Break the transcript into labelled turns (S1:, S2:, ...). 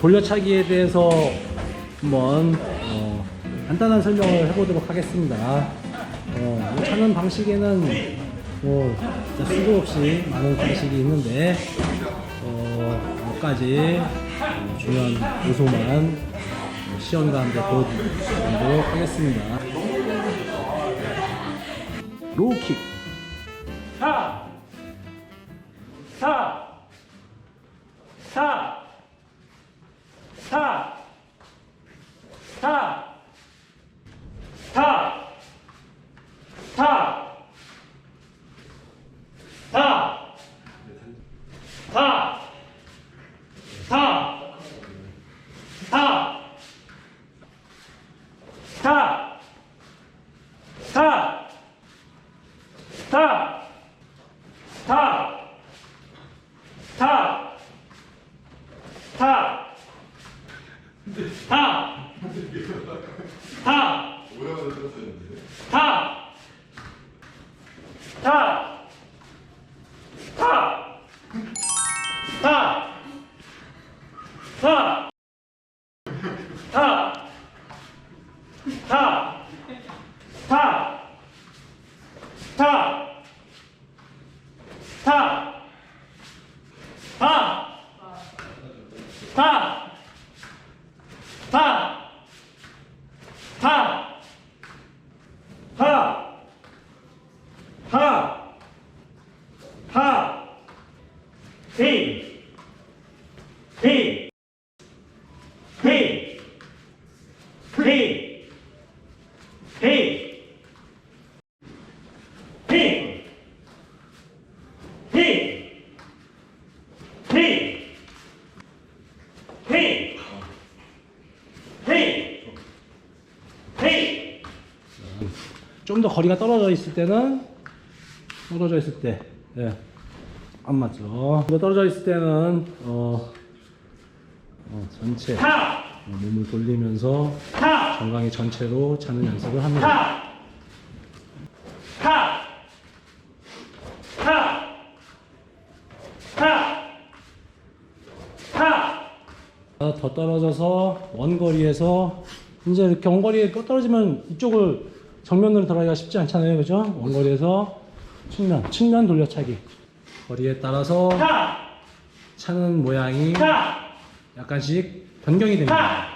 S1: 돌려차기에 대해서 한번 어, 간단한 설명을 해보도록 하겠습니다. 어, 이 차는 방식에는 뭐 진짜 수도 없이 많은 간식이 있는데 어, 몇 가지 어, 중요한 요소만 시연 가운데 보여드리도록 하겠습니다. 로우킥
S2: 4 4 4 4 4 타, 타, 타, 타, 타, 타, 타, 타, 타, 타, 타, 타, 타, 타, 타, 히.
S1: 좀더 거리가 떨어져 있을 때는 떨어져 있을 때, 예, 안 맞죠. 좀더 떨어져 있을 때는 어, 어, 전체 어,
S2: 타,
S1: 몸을 돌리면서
S2: 타,
S1: 정강이 전체로 차는 연습을 합니다.
S2: 타,
S1: 더 떨어져서 원거리에서 이제 이렇게 원거리에 떨어지면 이쪽을 정면으로 들어가기가 쉽지 않잖아요, 그죠? 원거리에서 측면, 측면 돌려차기 거리에 따라서
S2: 타,
S1: 차는 모양이
S2: 타,
S1: 약간씩 변경이 됩니다.
S2: 타,